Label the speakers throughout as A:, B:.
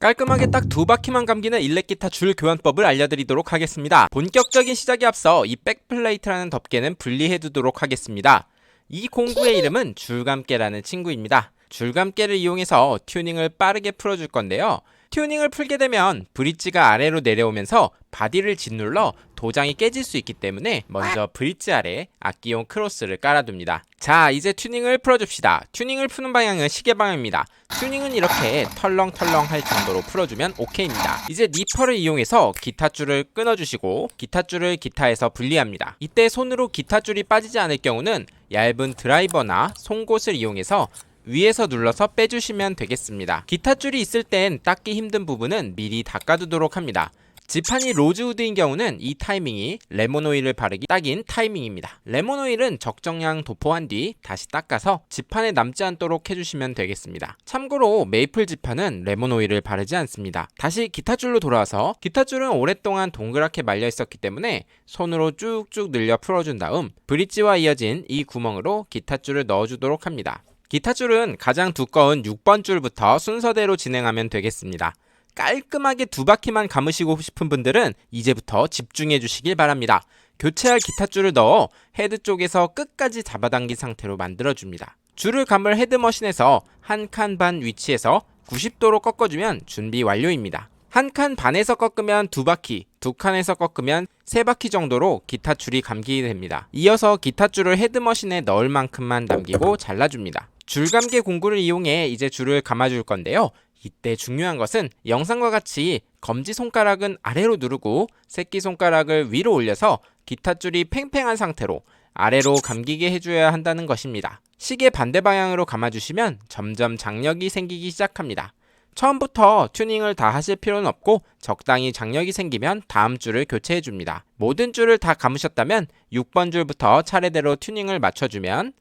A: 깔끔하게 딱 두 바퀴만 감기는 일렉기타 줄 교환법을 알려드리도록 하겠습니다. 본격적인 시작에 앞서 이 백플레이트라는 덮개는 분리해두도록 하겠습니다. 이 공구의 이름은 줄감개라는 친구입니다. 줄감개를 이용해서 튜닝을 빠르게 풀어줄 건데요. 튜닝을 풀게 되면 브릿지가 아래로 내려오면서 바디를 짓눌러 도장이 깨질 수 있기 때문에 먼저 브릿지 아래 악기용 크로스를 깔아둡니다. 자, 이제 튜닝을 풀어줍시다. 튜닝을 푸는 방향은 시계 방향입니다. 튜닝은 이렇게 털렁털렁 할 정도로 풀어주면 오케이입니다. 이제 니퍼를 이용해서 기타 줄을 끊어주시고 기타 줄을 기타에서 분리합니다. 이때 손으로 기타 줄이 빠지지 않을 경우는 얇은 드라이버나 송곳을 이용해서 위에서 눌러서 빼주시면 되겠습니다. 기타 줄이 있을 땐 닦기 힘든 부분은 미리 닦아두도록 합니다. 지판이 로즈우드인 경우는 이 타이밍이 레몬 오일을 바르기 딱인 타이밍입니다. 레몬 오일은 적정량 도포한 뒤 다시 닦아서 지판에 남지 않도록 해주시면 되겠습니다. 참고로 메이플 지판은 레몬 오일을 바르지 않습니다. 다시 기타 줄로 돌아와서 기타 줄은 오랫동안 동그랗게 말려 있었기 때문에 손으로 쭉쭉 늘려 풀어준 다음 브릿지와 이어진 이 구멍으로 기타 줄을 넣어주도록 합니다. 기타 줄은 가장 두꺼운 6번 줄부터 순서대로 진행하면 되겠습니다. 깔끔하게 두 바퀴만 감으시고 싶은 분들은 이제부터 집중해 주시길 바랍니다. 교체할 기타 줄을 넣어 헤드 쪽에서 끝까지 잡아당긴 상태로 만들어 줍니다. 줄을 감을 헤드 머신에서 한 칸 반 위치에서 90도로 꺾어주면 준비 완료입니다. 한 칸 반에서 꺾으면 두 바퀴, 두 칸에서 꺾으면 세 바퀴 정도로 기타 줄이 감기게 됩니다. 이어서 기타 줄을 헤드 머신에 넣을 만큼만 남기고 잘라줍니다. 줄감개 공구를 이용해 이제 줄을 감아줄 건데요. 이때 중요한 것은 영상과 같이 검지 손가락은 아래로 누르고 새끼 손가락을 위로 올려서 기타 줄이 팽팽한 상태로 아래로 감기게 해줘야 한다는 것입니다. 시계 반대 방향으로 감아주시면 점점 장력이 생기기 시작합니다. 처음부터 튜닝을 다 하실 필요는 없고 적당히 장력이 생기면 다음 줄을 교체해 줍니다. 모든 줄을 다 감으셨다면 6번 줄부터 차례대로 튜닝을 맞춰주면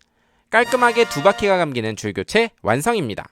A: 깔끔하게 두 바퀴가 감기는 줄 교체 완성입니다.